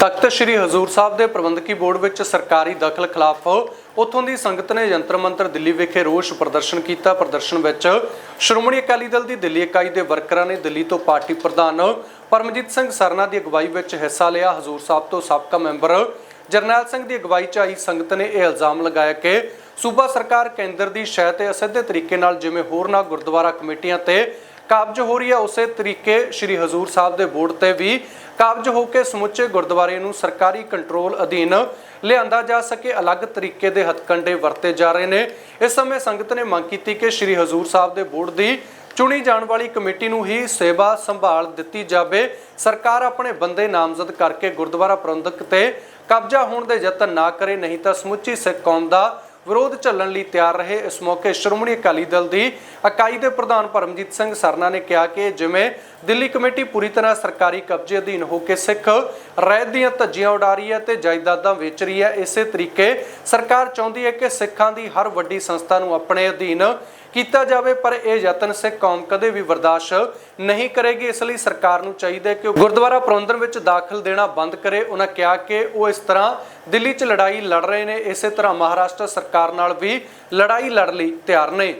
ਤਖਤ ਸ੍ਰੀ ਹਜ਼ੂਰ ਸਾਹਿਬ ਦੇ ਪ੍ਰਬੰਧਕੀ ਬੋਰਡ ਵਿੱਚ ਸਰਕਾਰੀ ਦਖਲ ਖਿਲਾਫ ਉੱਥੋਂ ਦੀ ਸੰਗਤ ਨੇ ਯੰਤਰ ਮੰਤਰ ਦਿੱਲੀ ਵਿਖੇ ਰੋਸ ਪ੍ਰਦਰਸ਼ਨ ਕੀਤਾ। ਪ੍ਰਦਰਸ਼ਨ ਵਿੱਚ ਸ਼੍ਰੋਮਣੀ ਅਕਾਲੀ ਦਲ ਦੀ ਦਿੱਲੀ ਇਕਾਈ ਦੇ ਵਰਕਰਾਂ ਨੇ ਦਿੱਲੀ ਤੋਂ ਪਾਰਟੀ ਪ੍ਰਧਾਨ ਪਰਮਜੀਤ ਸਿੰਘ ਸਰਨਾ ਦੀ ਅਗਵਾਈ ਵਿੱਚ ਹਿੱਸਾ ਲਿਆ। ਹਜ਼ੂਰ ਸਾਹਿਬ ਤੋਂ ਸਾਬਕਾ ਮੈਂਬਰ ਜਰਨੈਲ ਸਿੰਘ ਦੀ ਅਗਵਾਈ 'ਚ ਆਈ ਸੰਗਤ ਨੇ ਇਹ ਇਲਜ਼ਾਮ ਲਗਾਇਆ ਕਿ ਸੂਬਾ ਸਰਕਾਰ ਕੇਂਦਰ ਦੀ ਸ਼ਹਿ ਤੇ ਅਸਿੱਧੇ ਤਰੀਕੇ ਨਾਲ ਜਿਵੇਂ ਹੋਰਨਾਂ ਗੁਰਦੁਆਰਾ ਕਮੇਟੀਆਂ ਤੇ ਕਾਬਜ ਹੋ ਰਹੀ ਹੈ, ਉਸੇ ਤਰੀਕੇ ਸ੍ਰੀ ਹਜ਼ੂਰ ਸਾਹਿਬ ਦੇ ਬੋਰਡ ਤੇ ਵੀ ਕਾਬਜ ਹੋ ਕੇ ਸਮੁੱਚੇ ਗੁਰਦੁਆਰੇ ਨੂੰ ਸਰਕਾਰੀ ਕੰਟਰੋਲ ਅਧੀਨ ਲਿਆਂਦਾ ਜਾ ਸਕੇ। ਅਲੱਗ ਤਰੀਕੇ ਦੇ ਹੱਥਕੰਡੇ ਵਰਤੇ ਜਾ ਰਹੇ ਨੇ। ਇਸ ਸਮੇਂ ਸੰਗਤ ਨੇ ਮੰਗ ਕੀਤੀ ਕਿ ਸ੍ਰੀ ਹਜ਼ੂਰ ਸਾਹਿਬ ਦੇ ਬੋਰਡ ਦੀ ਚੁਣੀ ਜਾਣ ਵਾਲੀ ਕਮੇਟੀ ਨੂੰ ਹੀ ਸੇਵਾ ਸੰਭਾਲ ਦਿੱਤੀ ਜਾਵੇ। ਸਰਕਾਰ ਆਪਣੇ ਬੰਦੇ ਨਾਮਜ਼ਦ ਕਰਕੇ ਗੁਰਦੁਆਰਾ ਪ੍ਰਬੰਧਕ ਤੇ ਕਬਜ਼ਾ ਹੋਣ ਦੇ ਯਤਨ ਨਾ ਕਰੇ, ਨਹੀਂ ਤਾਂ ਸਮੁੱਚੀ ਸਿੱਖ ਕੌਮ ਦਾ ਵਿਰੋਧ ਚੱਲਣ ਲਈ ਤਿਆਰ ਰਹੇ। ਇਸ ਮੌਕੇ ਸ਼੍ਰੋਮਣੀ ਅਕਾਲੀ ਦਲ ਦੀ ਇਕਾਈ ਦੇ ਪ੍ਰਧਾਨ ਪਰਮਜੀਤ ਸਿੰਘ ਸਰਨਾ ਨੇ ਕਿਹਾ ਕਿ ਜਿਵੇਂ ਦਿੱਲੀ ਕਮੇਟੀ ਪੂਰੀ ਤਰ੍ਹਾਂ ਸਰਕਾਰੀ ਕਬਜ਼ੇ ਅਧੀਨ ਹੋ ਕੇ ਸਿੱਖ ਰਹਿਤ ਦੀਆਂ ਧੱਜੀਆਂ ਉਡਾ ਰਹੀ ਹੈ ਤੇ ਜਾਇਦਾਦਾਂ ਵੇਚ ਰਹੀ ਹੈ, ਇਸੇ ਤਰੀਕੇ ਸਰਕਾਰ ਚਾਹੁੰਦੀ ਹੈ ਕਿ ਸਿੱਖਾਂ ਦੀ ਹਰ ਵੱਡੀ ਸੰਸਥਾ ਨੂੰ ਆਪਣੇ ਅਧੀਨ ਕੀਤਾ ਜਾਵੇ, ਪਰ ਇਹ ਯਤਨ ਸਿੱਖ ਕੌਮ ਕਦੇ ਵੀ ਬਰਦਾਸ਼ਤ ਨਹੀਂ ਕਰੇਗੀ। ਇਸ ਲਈ ਸਰਕਾਰ ਨੂੰ ਚਾਹੀਦਾ ਹੈ ਕਿ ਗੁਰਦੁਆਰਾ ਪ੍ਰਬੰਧਨ ਵਿੱਚ ਦਾਖਲ ਦੇਣਾ ਬੰਦ ਕਰੇ। ਉਹਨਾਂ ਕਿਹਾ ਕਿ ਉਹ ਇਸ ਤਰ੍ਹਾਂ ਦਿੱਲੀ 'ਚ ਲੜਾਈ ਲੜ ਰਹੇ ਨੇ, ਇਸੇ ਤਰ੍ਹਾਂ ਮਹਾਰਾਸ਼ਟਰ ਸਰਕਾਰ ਨਾਲ ਵੀ ਲੜਾਈ ਲੜ ਲਈ ਤਿਆਰ ਨੇ।